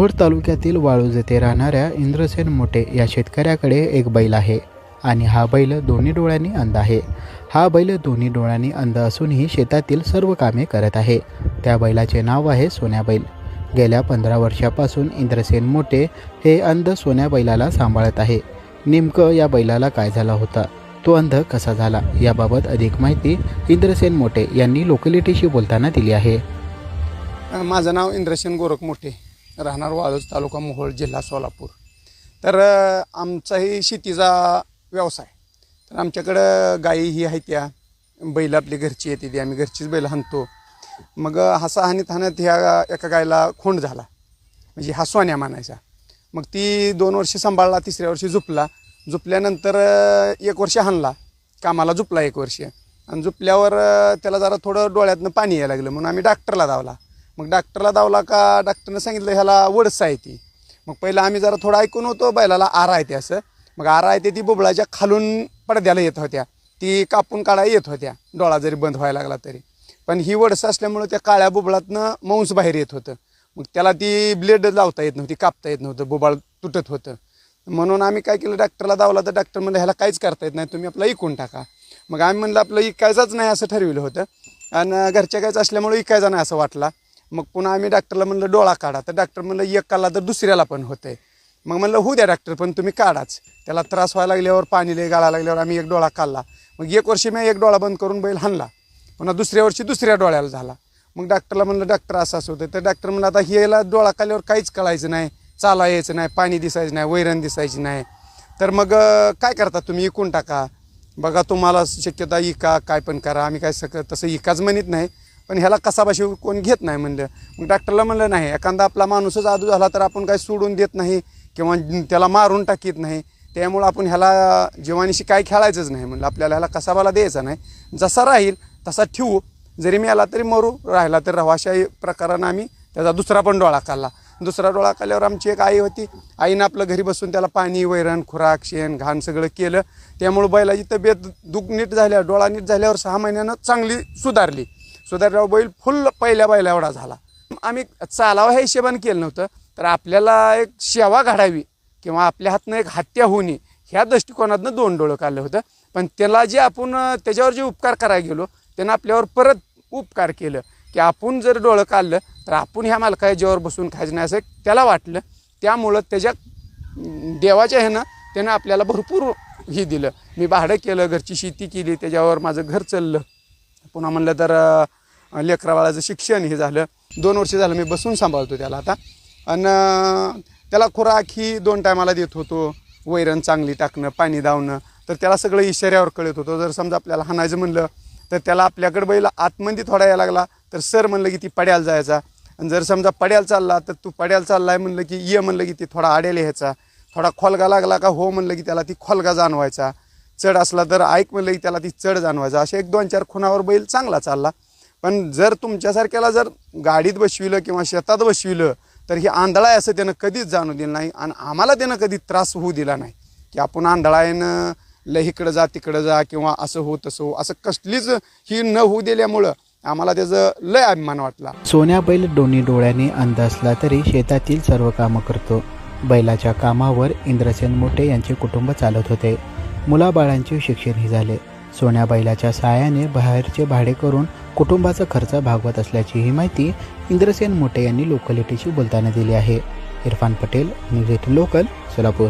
भोर तालुक्यातील वाळूज येथे राहणाऱ्या इंद्रसेन मोठे या शेतकऱ्याकडे एक बैल आहे आणि हा बैल दोन्ही डोळ्यांनी अंध आहे. हा बैल दोन्ही डोळ्यांनी अंध असूनही शेतातील सर्व कामे करत आहे. त्या बैलाचे नाव आहे सोन्या बैल. गेल्या पंधरा वर्षापासून इंद्रसेन मोठे हे अंध सोन्या बैलाला सांभाळत आहे. नेमकं या बैलाला काय झाला होता? तो अंध कसा झाला? याबाबत अधिक माहिती इंद्रसेन मोठे यांनी लोकॅलिटीशी बोलताना दिली आहे. माझं नाव इंद्रसेन गोरख मोठे राहणार वाळूज तालुका मोहोळ जिल्हा सोलापूर. तर आमचाही शेतीचा व्यवसाय तर आमच्याकडं गाई ही आहे त्या. बैल आपली घरची येते ती. आम्ही घरचीच बैल हाणतो. मग हसा हानीत हाणत ह्या एका गायला खोंड झाला. म्हणजे हा सोन्या मानायचा. मग ती दोन वर्ष सांभाळला तिसऱ्या वर्षी झुपला. झुपल्यानंतर एक वर्ष हाणला. कामाला झुपला एक वर्ष. आणि झुपल्यावर त्याला जरा थोडं डोळ्यातनं पाणी यायला लागलं. म्हणून आम्ही डॉक्टरला धावला. मग डॉक्टरला दावला का? डॉक्टरनं सांगितलं ह्याला वडसा आहे ती. मग पहिलं आम्ही जरा थोडं ऐकून होतो बैलाला आरा आहे ते असं. मग आरा आहे ते ती बुबळाच्या खालून पडद्याला येत होत्या. ती कापून काढायला येत होत्या. डोळा जरी बंद व्हायला लागला तरी. पण ही वडसं असल्यामुळं त्या काळ्या बुबळातनं मांस बाहेर येत होतं. मग त्याला ती ब्लेड लावता येत नव्हती कापता येत नव्हतं बुबाळ तुटत होतं. म्हणून आम्ही काय केलं डॉक्टरला दावला तर डॉक्टर म्हणलं ह्याला काहीच करता येत नाही तुम्ही आपलं ऐकून टाका. मग आम्ही म्हणलं आपलं इकायचाच नाही असं ठरविलं होतं. आणि घरच्या गायचं असल्यामुळे इकायचा नाही असं वाटला. मग पुन्हा आम्ही डॉक्टरला म्हणलं डोळा काढा. तर डॉक्टर म्हणलं एक काढला तर दुसऱ्याला पण होते मग म्हणलं होऊ द्या डॉक्टर पण तुम्ही काढाच. त्याला त्रास व्हायला लागल्यावर पाणी लय गाळा लागल्यावर आम्ही एक डोळा काढला. मग एक वर्षी मी एक डोळा बंद करून बैल हाणला. पुन्हा दुसऱ्या वर्षी दुसऱ्या डोळ्याला झाला. मग डॉक्टरला म्हणलं डॉक्टर असं असं होतं तर डॉक्टर म्हणलं आता हेला डोळा काढल्यावर काहीच कळायचं नाही. चाला यायचं नाही. पाणी दिसायचं नाही. वैरण दिसायची नाही. तर मग काय करता तुम्ही? इकून टाका. बघा तुम्हाला शक्यता इका काय पण करा. आम्ही काय सक तसं इकाच म्हणत नाही. पण ह्याला कसाबाशी कोण घेत नाही म्हणलं. मग डॉक्टरला म्हणलं नाही एखादा आपला माणूसच आदू झाला तर आपण काही सोडून देत नाही किंवा त्याला मारून टाकीत नाही. त्यामुळं आपण ह्याला जीवानीशी काय खेळायचंच नाही म्हणलं. आपल्याला ह्याला कसाबाला द्यायचा नाही. जसा राहील तसा ठेवू. जरी मी आला तरी मरू राहिला तर राहू. अशा प्रकारानं आम्ही त्याचा दुसरा पण डोळा काढला. दुसरा डोळा काढल्यावर आमची एक आई होती. आईनं आपलं घरी बसून त्याला पाणी वैरण खुराक शेण घाण सगळं केलं. त्यामुळं बैलाची तब्येत दुख नीट झाल्या डोळा नीट झाल्यावर सहा महिन्यानं चांगली सुधारली. सुधारल्यावर बैल फुल पहिल्या बैला एवढा झाला. आम्ही चालावं ह्या हिशेबाने केलं नव्हतं. तर आपल्याला एक सेवा घडावी किंवा आपल्या हातनं एक हत्या होऊ नये ह्या दृष्टिकोनातनं दोन डोळं काढलं होतं. पण त्याला जे आपण त्याच्यावर जे उपकार करायला गेलो त्यानं आपल्यावर परत उपकार केलं की आपण जर डोळं काढलं तर आपण ह्या मालकाच्या जेवर बसून खायचं नाही असं त्याला वाटलं. त्यामुळं त्याच्या देवाच्या ह्यानं त्यानं आपल्याला भरपूर हे दिलं. मी भाडं केलं घरची शेती केली त्याच्यावर माझं घर चाललं. पुन्हा म्हणलं तर लेकरावाळाचं शिक्षण हे झालं. दोन वर्ष झालं मी बसून सांभाळतो त्याला आता. आणि त्याला खुराक ही दोन टायमाला देत होतो. वैरण चांगली टाकणं पाणी दावणं. तर त्याला सगळं इशाऱ्यावर कळत होतं. जर समजा आपल्याला हाणायचं म्हणलं तर त्याला आपल्याकडे बैल आतमध्ये थोडा यायला लागला तर सर म्हणलं की ती पड्याला जायचा. आणि जर समजा पड्याला चालला तर तू पड्याला चाललाय म्हणलं की ये म्हणलं की ती थोडा आड्याला ह्याचा. थोडा खोलगा लागला का हो म्हणलं की त्याला ती खोलगा जाणवायचा. चढ असला तर ऐक म्हणलं की त्याला ती चढ जाणवायचा. असे एक दोन चार खुणावर बैल चांगला चालला. पण जर तुमच्यासारख्याला जर गाडीत बसविलं किंवा शेतात बसविलं तर ही आंधळा आहे असं त्यानं कधीच जाणू दिलं नाही आणि आम्हाला त्यानं कधी त्रास होऊ दिला नाही. की आपण आंधळायनं लय इकडं जा तिकडं जा किंवा असं हो तसं हो असं कसलीच ही न होऊ दिल्यामुळं आम्हाला त्याचं लय अभिमान वाटला. सोन्या बैल दोन्ही डोळ्यांनी अंध असला तरी शेतातील सर्व कामं करतो. बैलाच्या कामावर इंद्रसेन मोठे यांचे कुटुंब चालत होते. मुलाबाळांचे शिक्षणही झाले. सोन्या बैलाच्या सहाय्याने बाहेरचे भाडे करून कुटुंबाचा खर्च भागवत असल्याची ही माहिती इंद्रसेन मोटे यांनी लोकलिटीशी बोलताना दिली आहे. Irfan Patel news eighteen local Solapur.